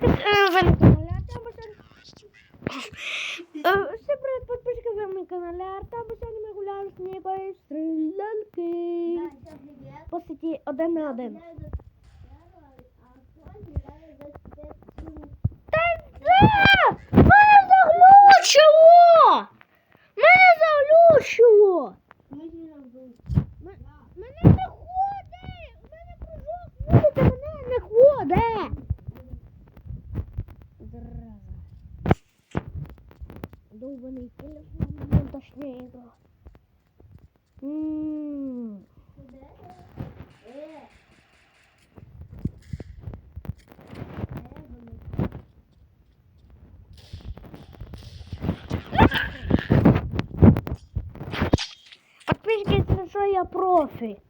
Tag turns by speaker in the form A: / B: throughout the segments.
A: Всім привіт, подписчики, ви на каналі Артабусан. Ми гуляємо з ніякої стрілянки. По сеті один на один. Та де? Мене заглючило! Мене заглючило! Що я профі.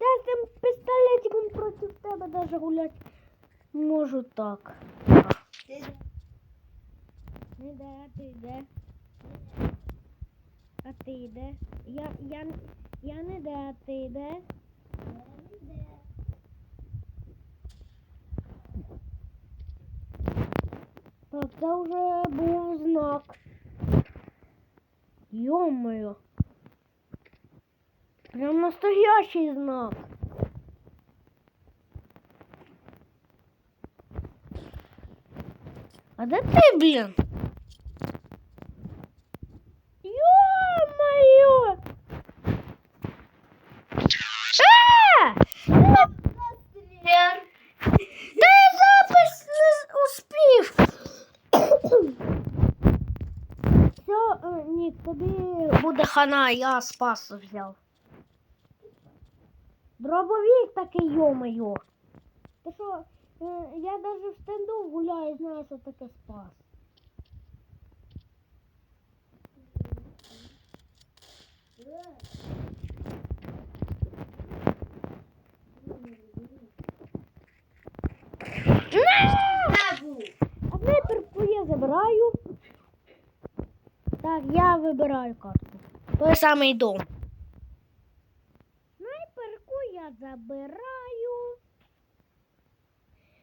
A: Я з цим пістолетиком проти тебе даже гулять можу так. Не де, а ти де? А ти де? Я, я, я не де, а ти де? Так, це вже був знак. Йо-моє. Прям настоящий знак. А де ти, блін? Ё-моё! А! Та я запис не успів. Все, е, Нік, тобі буде хана, я спас взяв. Дробовик такий, йо-моє. Ти що, е, я даже в стенду гуляю, знаю, що таке спас. А снайперку я забираю. Так, я вибираю карту. Той самий дом. Снайперку я забираю.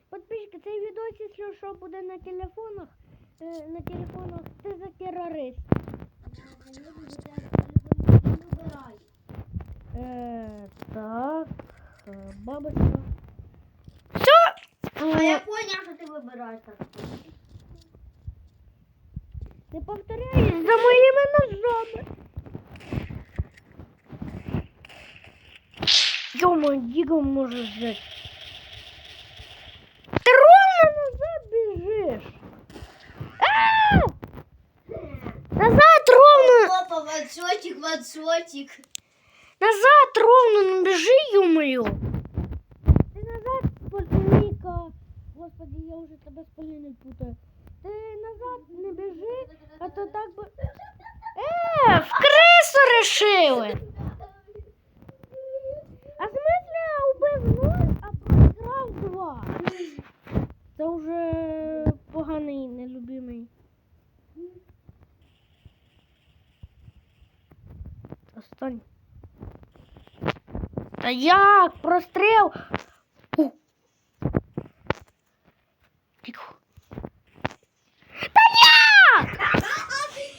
A: Подписчики, цей відос, якщо що буде на телефонах, е, на телефонах, це за терорист. Е, так, е, бабушка. Все!
B: А я понял, що ти вибираєш так.
A: Не повторяй за моїми ножами. Йома, Діго може взяти. Ти ровно назад біжиш. А! Назад ровно,
B: Опа, вансотик, вансотик.
A: назад ровно не біжи, ё-моё. Ти назад, спортивника. Господи, я вже тебе з Поліною путаю. Ти назад не біжи, а то так би... Е, в крису решили. Як? Простріл? Та як?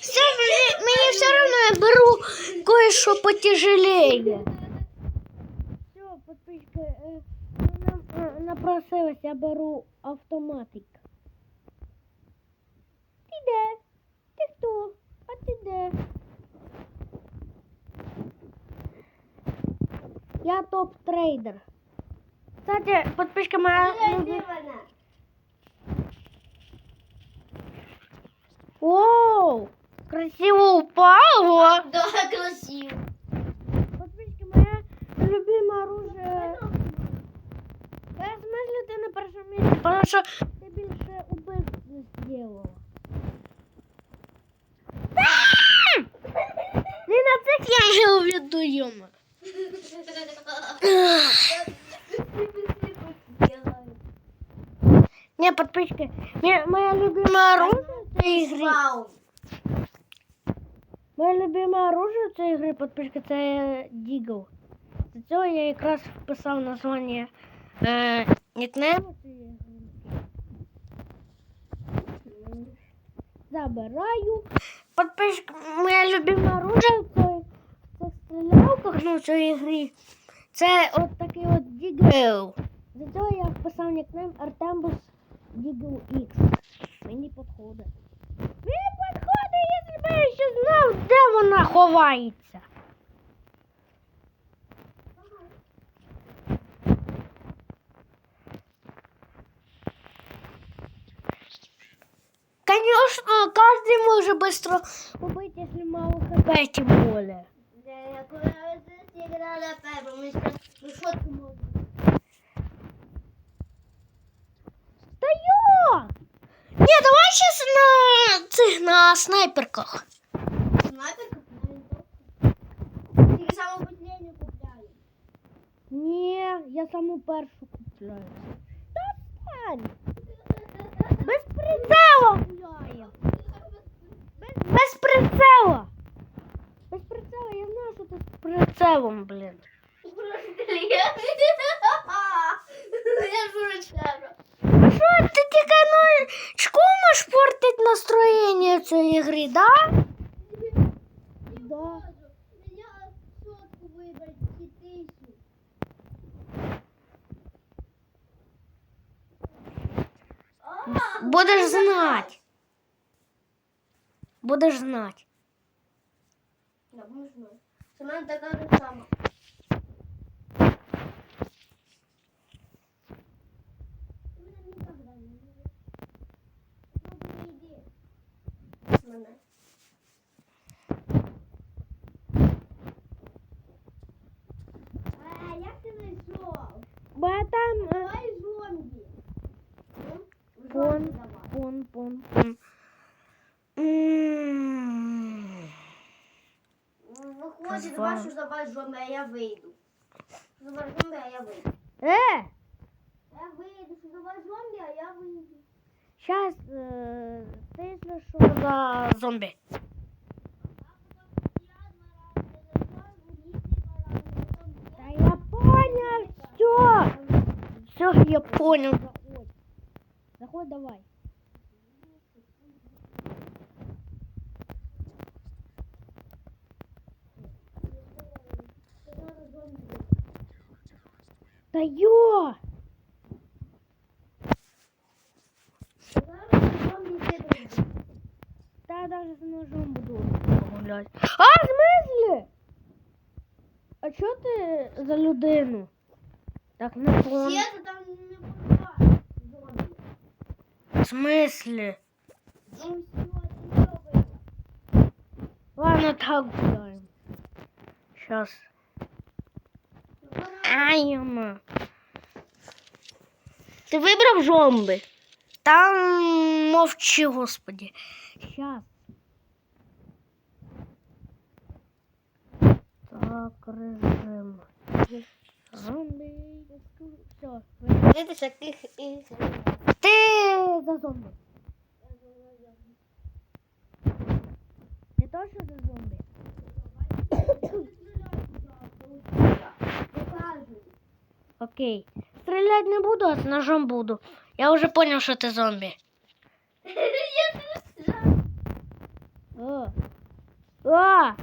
A: Все, мені, все одно я беру кое-що потяжелее. Все, подписчика, е, нам е, напросилась, я беру автоматик. Ти де? Ти хто? А ти де? Я топ-трейдер. Кстати, подписчика моя... любит- Оу! Красиво упало!
B: Да, красиво.
A: Подписчики, моя любимое оружие. Я в смысле ты на першому місці, потому що ти більше убивств зробила. Не на цих я його веду, йома. не, подписчики, не, моя любимая оружие
B: игры.
A: Моє любиме оружие цієї гри подписка Это э, Дігл. До цього я как раз писал название. Э, нікнейму цієї. Забираю. Подписка моє любиме оружие стрілялках, ну, грі. Це от такий от Дігл. Для цього я вписав нікнейм Артембус Дігл X. Мені підходить. Мені підходить, якщо б я ще знав, де вона ховається. Конечно, каждый может быстро убить, если мало хп, тем более.
B: Коли ми ще вишотку можемо.
A: Да ё! Не, давай сейчас на цих на снайперках.
B: Снайперка Тільки саму последню купляю.
A: Не, я саму першу купляю. Та стань! Без прицела прицелом, блін.
B: Я
A: що ти тільки ну, можеш портить настроєння цієї гри, да? Да.
B: Я сотку вибрати, чи тисячу.
A: Будеш знати. Будеш знати.
B: Да, можна. Це в мене така сама. Мене. А, як ти знайшов?
A: Бо я там. е,
B: Давай зомбі.
A: Пон,
B: давай.
A: пон, пон, пон.
B: acho os avós João Meia Veido. Os avós João
A: Meia
B: Veido. É? É Veido, os avós João Meia
A: Veido. Сейчас э, ты слышал за зомби. Да я понял, все. Все, я понял. Заходь, давай. твое! Да, даже с ножом буду гулять. А, в смысле? А чё ты за людину? Так, не
B: помню.
A: В смысле? Ладно, так гуляем. Сейчас. Яма. Ти вибрав зомби? Там мовчи, господи. Сейчас. Так, режим. Зомби. Все.
B: Знаєте, таких і...
A: Ти за зомби. Ти точно за зомби? Окей. Стрелять не буду, а с ножом буду. Я уже понял, что ты зомби. О.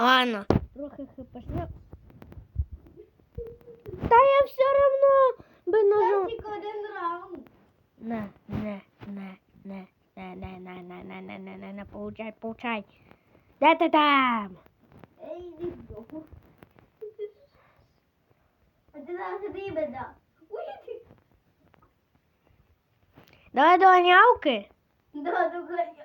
A: Ладно. Трохи хипашня. Та я все равно би ножом.
B: тільки один раунд.
A: Не, не, не, не, не, не, не, не, не, не, не, не, не, получай, получай. Де ти там?
B: Давай до нявки. Да, до горянки.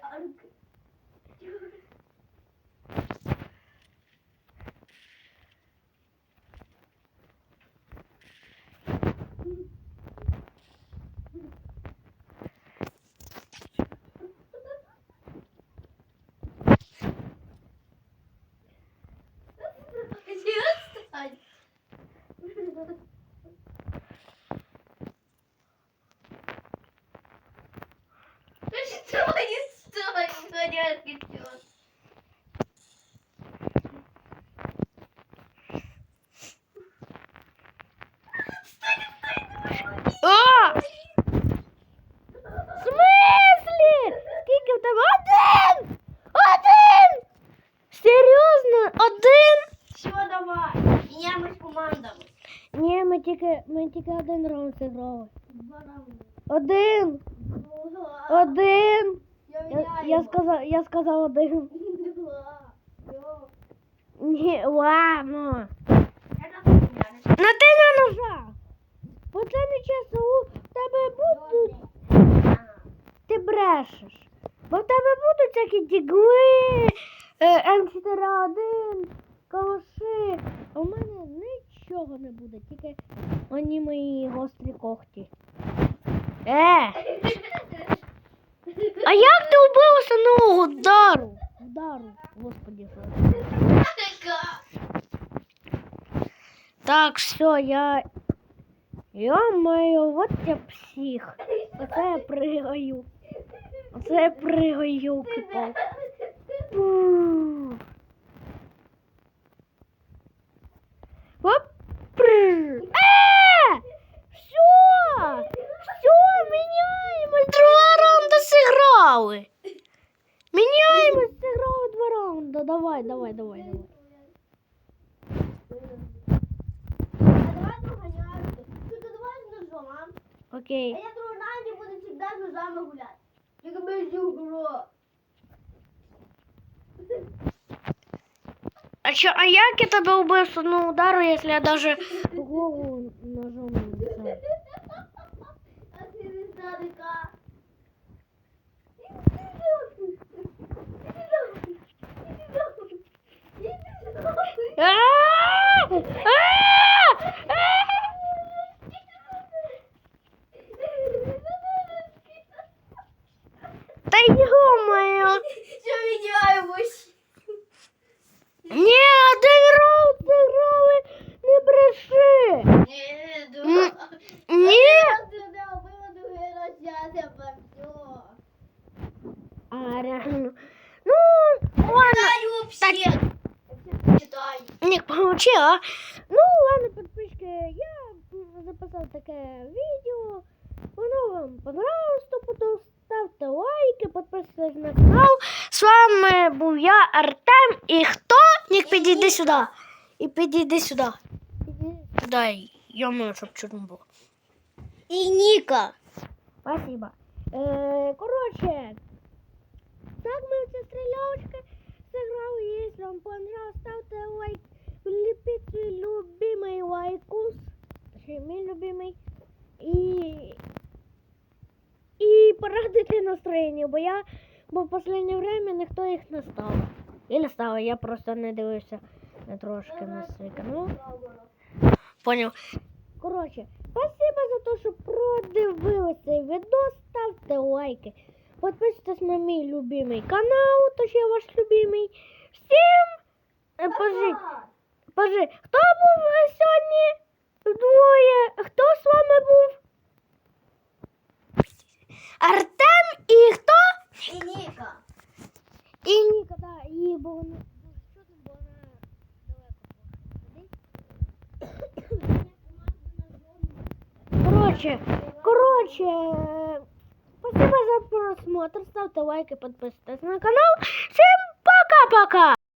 B: твої соні горять від
A: цього. О! В?
B: Один! Один! Серйозно? Один? Що давай? Я ми з командами.
A: Ні, ми тільки, ми тільки один раунд зіграли.
B: Два раунди.
A: Один! Один! Я, я, сказав, я сказав один. Ні, ладно. На ти не нажав. Бо це не чесно, у тебе будуть. Ти брешеш. Бо в тебе будуть всякі дігли, е, М4А1, калаши. А у мене нічого не буде, тільки оні мої гострі когті. Е! А як ти убив основного удару? Удару, господи. що. Так, все, я. Ё-моё, вот я псих. Оце я пригаю. Оце я пригаю, ёлки-палки. Ух. Оп. Прррр. зіграли. Міняємось, зіграли два раунда. Давай, давай, давай, давай.
B: А давай доганяємося. Ти давай з ножом, а? А
A: Окей.
B: я думаю, Наді буде завжди з ножами гуляти. Тільки без югро.
A: А чё, а як я тебе убив з одного удару, якщо я даже голову ножом Та ё-моё!
B: Що міняємось?
A: Ні, один раунд зіграли, не бреши!
B: Ні,
A: М, Ні!
B: Ти не вбила другий раз, я тебе все.
A: А, реально. Ну, ладно.
B: Читаю всі. Читаю.
A: Не получила. Ну, ладно, подписчики, я м, записав таке відео. Воно вам понравилось, то потім ставте лайки, підписуйтесь на канал. З вами був я, Артем, і хто? Нік, підійди сюди. І підійди сюди. Підійди сюди, йому, щоб чутно було.
B: І Ніка.
A: Спасибо. Е, коротше, так ми в ці стрілялочки зіграли. Якщо вам понравилось, ставте лайк. Свій любимий лайкус. Мій любимий. І, і порадуйте настроєння, бо я, бо в останнє время ніхто їх не ставив. І не я просто не дивився на трошки на свій канал. Понял. Коротше, спасибо за те, що продивилися цей відос. Ставте лайки. Підписуйтесь на мій любимий канал, точніше ваш любимий. Всім е, пожить. Пожи. Хто був е, сьогодні? Двоє. Хто з вами був? Артем і хто?
B: І Ніка.
A: І Ніка, да, і бо вона чутно, бо вона далеко. Короче, короче, спасибо за просмотр, ставьте лайки, подписывайтесь на канал. Всем пока-пока!